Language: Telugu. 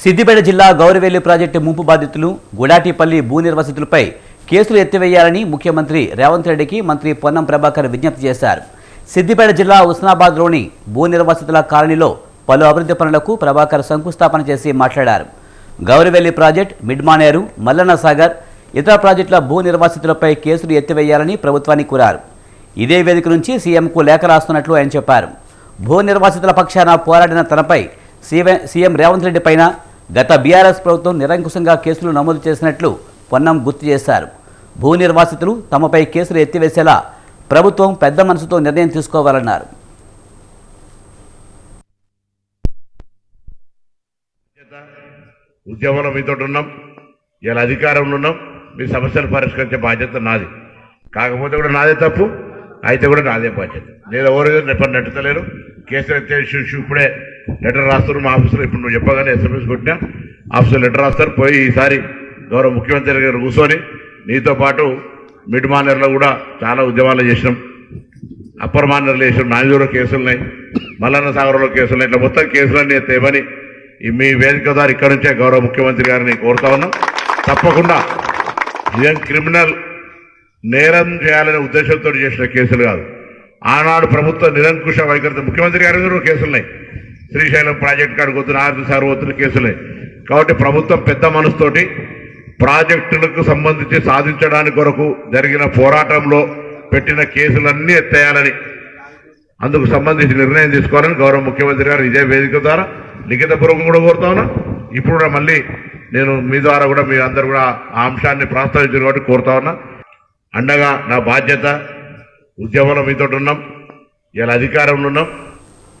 సిద్దిపేట జిల్లా గౌరవేలి ప్రాజెక్టు ముంపు బాధితులు గుడాటిపల్లి భూ నిర్వాసితులపై కేసులు ఎత్తివేయాలని ముఖ్యమంత్రి రేవంత్ రెడ్డికి మంత్రి పొన్నం ప్రభాకర్ విజ్ఞప్తి చేశారు. సిద్దిపేట జిల్లా ఉస్నాబాద్లోని భూ నిర్వాసితుల కాలనీలో పలు అభివృద్ధి పనులకు ప్రభాకర్ శంకుస్థాపన చేసి మాట్లాడారు. గౌరవేలి ప్రాజెక్ట్ మిడ్మానేరు మల్లన్న సాగర్ ఇతర ప్రాజెక్టుల భూ నిర్వాసితులపై కేసులు ఎత్తివేయాలని ప్రభుత్వాన్ని కోరారు. ఇదే వేదిక నుంచి సీఎంకు లేఖ రాస్తున్నట్లు ఆయన చెప్పారు. భూ నిర్వాసితుల పక్షాన పోరాడిన తనపై సీఎం సీఎం రేవంత్ రెడ్డి పైన గత బీఆర్ఎస్ ప్రభుత్వం నిరంకుశంగా కేసులు నమోదు చేసినట్లు పొన్నం గుర్తు చేశారు. భూ నిర్వాసితులు తమపై కేసులు ఎత్తివేసేలా ప్రభుత్వం పెద్ద మనసుతో నిర్ణయం తీసుకోవాలన్నారు. ఉద్యమంలో మీతో ఉన్నాం. ఇలా అధికారంలో ఉన్నాం. మీ సమస్యలు పరిష్కరించే బాధ్యత నాది. కాకపోతే కూడా నాదే తప్పు. అయితే కూడా నాదే బాధ్యత. నేను ఎవరు నెప్పని నెట్టలేరు కేసులు ఎత్తే ఇష్యూ ఇప్పుడే లెటర్ రాస్తారు మా ఆఫీసులో ఇప్పుడు నువ్వు చెప్పగానే ఎస్ఎంఎస్ కొట్టినా. ఆఫీసులో లెటర్ రాస్తారు. పోయి ఈసారి గౌరవ ముఖ్యమంత్రి గారు కూర్చొని నీతో పాటు మిడ్ మానర్లో కూడా చాలా ఉద్యమాలు చేసినాం. అప్పర్ మానర్లు చేసినాం. నాంజూరులో కేసులున్నాయి మల్లన్న సాగర్లో కేసులున్నాయి ఇట్లా మొత్తం కేసులన్నీ ఎత్తేమని మీ వేదిక ద్వారా ఇక్కడ నుంచే గౌరవ ముఖ్యమంత్రి గారిని కోరుతా ఉన్నాం. తప్పకుండా నిజం క్రిమినల్ నేరం చేయాలనే ఉద్దేశంతో చేసిన కేసులు కాదు. ఆనాడు ప్రభుత్వ నిరంకుశ వైఖరితో ముఖ్యమంత్రి గారి మీద కేసులున్నాయి శ్రీశైలం ప్రాజెక్ట్ కాడికి వద్దు ఆర్థిక సార్వత్రిక కేసులే. కాబట్టి ప్రభుత్వం పెద్ద మనసుతోటి ప్రాజెక్టులకు సంబంధించి సాధించడానికి కొరకు జరిగిన పోరాటంలో పెట్టిన కేసులన్నీ ఎత్తేయాలని అందుకు సంబంధించి నిర్ణయం తీసుకోవాలని గౌరవ ముఖ్యమంత్రి గారు ఇదే వేదిక ద్వారా లిఖిత పూర్వకం కూడా కోరుతా ఉన్నా. ఇప్పుడు కూడా మళ్ళీ నేను మీ ద్వారా కూడా మీ అందరు కూడా ఆ అంశాన్ని ప్రస్తావించారు కాబట్టి కోరుతా ఉన్నా. అండగా నా బాధ్యత ఉద్యమంలో మీతో ఉన్నాం. ఇలా అధికారంలో ఉన్నాం.